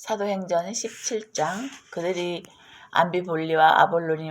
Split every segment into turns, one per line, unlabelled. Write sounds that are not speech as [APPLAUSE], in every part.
사도행전 17장. 그들이 암비볼리와 아볼로니,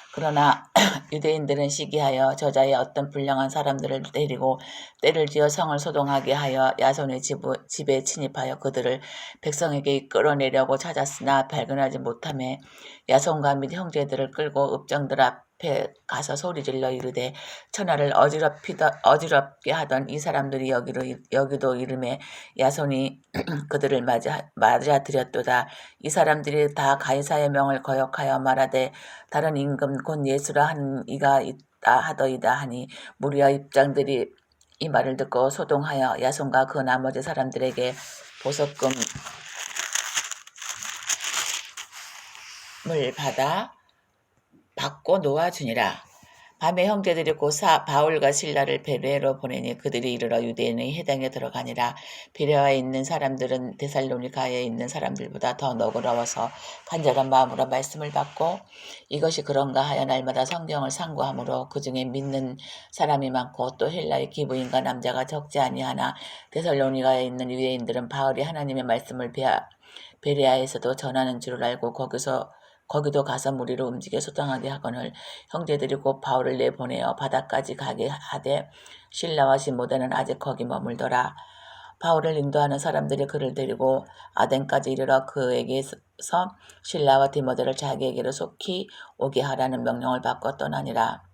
그러나 [CLEARS THROAT] 유대인들은 시기하여 저자의 어떤 불량한 사람들을 데리고 때를 지어 성을 소동하게 하여 야손의 집, 집에 침입하여 그들을 백성에게 끌어내려고 찾았으나 발견하지 못함에 야손과 및 형제들을 끌고 읍정들 앞 에 가서 소리질러 이르되 천하를 어지럽히다, 어지럽게 하던 이 사람들이 여기로, 여기도 이름에 야손이 [CLEARS THROAT] 그들을 맞아, 맞아들였도다. 이 사람들이 다 가이사의 명을 거역하여 말하되 다른 임금 곧 예수라 하는 이가 있다 하더이다 하니 무리와 입장들이 이 말을 듣고 소동하여 야손과 그 나머지 사람들에게 보석금 을 받아 받고 놓아주니라. 밤에 형제들이 고사 바울과 신라를 베레로 보내니 그들이 이르러 유대인의 해당에 들어가니라. 베레아에 있는 사람들은 데살로니가에 있는 사람들보다 더 너그러워서 간절한 마음으로 말씀을 받고 이것이 그런가 하여 날마다 성경을 상고하므로 그 중에 믿는 사람이 많고 또 헬라의 기부인과 남자가 적지 아니하나 데살로니가에 있는 유대인들은 바울이 하나님의 말씀을 베레아에서도 전하는 줄을 알고 거기서 거기도 가서 무리로 움직여 소통하게 하거늘 형제들이 곧 바울을 내보내어 바다까지 가게 하되 신라와 시모데는 아직 거기 머물더라. 바울을 인도하는 사람들이 그를 데리고 아덴까지 이르러 그에게서 신라와 디모데를 자기에게로 속히 오게 하라는 명령을 받고 떠나니라.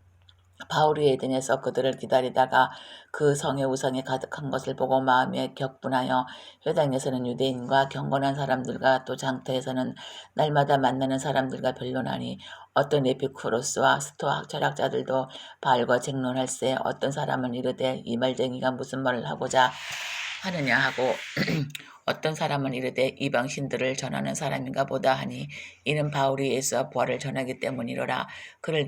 바울이 에덴에서 그들을 기다리다가 그 성의 우상이 가득한 것을 보고 마음에 격분하여 회당에서는 유대인과 경건한 사람들과 또 장터에서는 날마다 만나는 사람들과 변론하니 어떤 에피쿠로스와 스토아 철학자들도 바알과 쟁론할세 어떤 사람은 이르되 이 말쟁이가 무슨 말을 하고자 하느냐 하고 [CLEARS THROAT] 어떤 사람은 이르되 이방 신들을 전하는 사람인가 보다 하니 이는 바울이 예수와 부활을 전하기 때문이로라. 그를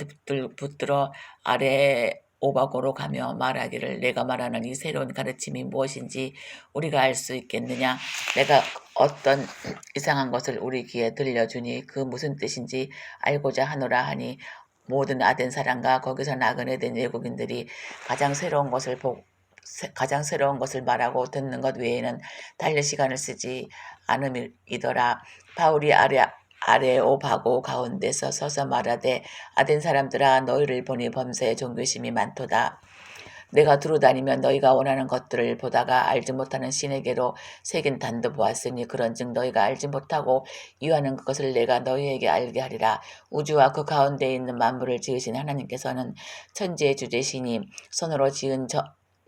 붙들어 아래 오바고로 가며 말하기를 내가 말하는 이 새로운 가르침이 무엇인지 우리가 알 수 있겠느냐? 내가 어떤 [CLEARS THROAT] 이상한 것을 우리 귀에 들려주니 그 무슨 뜻인지 알고자 하노라 하니 모든 아덴 사람과 거기서 나그네 된 외국인들이 가장 새로운 것을 보, 가장 새로운 것을 말하고 듣는 것 외에는 달릴 시간을 쓰지 않음이더라. 바울이 아래 아레오바고 가운데서 서서 말하되 아덴 사람들아 너희를 보니 범사에 종교심이 많도다. 내가 두루다니면 너희가 원하는 것들을 보다가 알지 못하는 신에게로 새긴 단도 보았으니 그런즉 너희가 알지 못하고 이유하는 그것을 내가 너희에게 알게 하리라 우주와 그 가운데 있는 만물을 지으신 하나님께서는 천지의 주제시니 손으로 지은 저,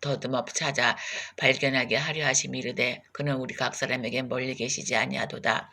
더듬어 찾아 발견하게 하려 하심이 이르되 그는 우리 각 사람에게 멀리 계시지 아니하도다.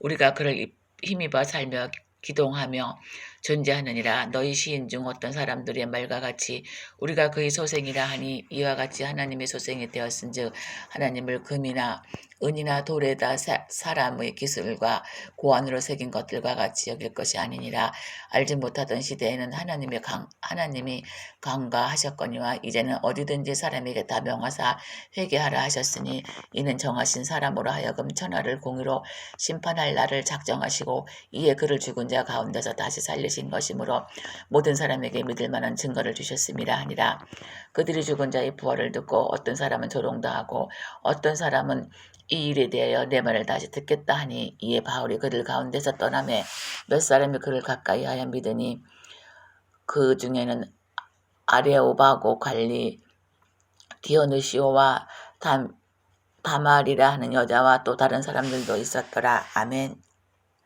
우리가 그를 힘입어 살며 기동하며 존재하느니라. 너희 시인 중 어떤 사람들의 말과 같이 우리가 그의 소생이라 하니 이와 같이 하나님의 소생이 되었은즉 하나님을 금이나 은이나 돌에다 사, 람의 기술과 고안으로 새긴 것들과 같이 여길 것이 아니니라. 알지 못하던 시대에는 하나님의 강, 하나님이 강가하셨거니와 이제는 어디든지 사람에게 다 명하사 회개하라 하셨으니 이는 정하신 사람으로 하여금 천하를 공의로 심판할 날을 작정하시고 이에 그를 죽은 자 가운데서 다시 살리 신 것이므로 모든 사람에게 믿을 만한 증거를 주셨음이라 하니라 그들이 죽은 자의 부활을 듣고 어떤 사람은 조롱도 하고 어떤 사람은 이 일에 대하여 내 말을 다시 듣겠다 하니 이에 바울이 그들 가운데서 떠나매 몇 사람이 그를 가까이 하여 믿으니 그 중에는 아레오바고 관리 디오누시오와 담, 다말이라 하는 여자와 또 다른 사람들도 있었더라. 아멘.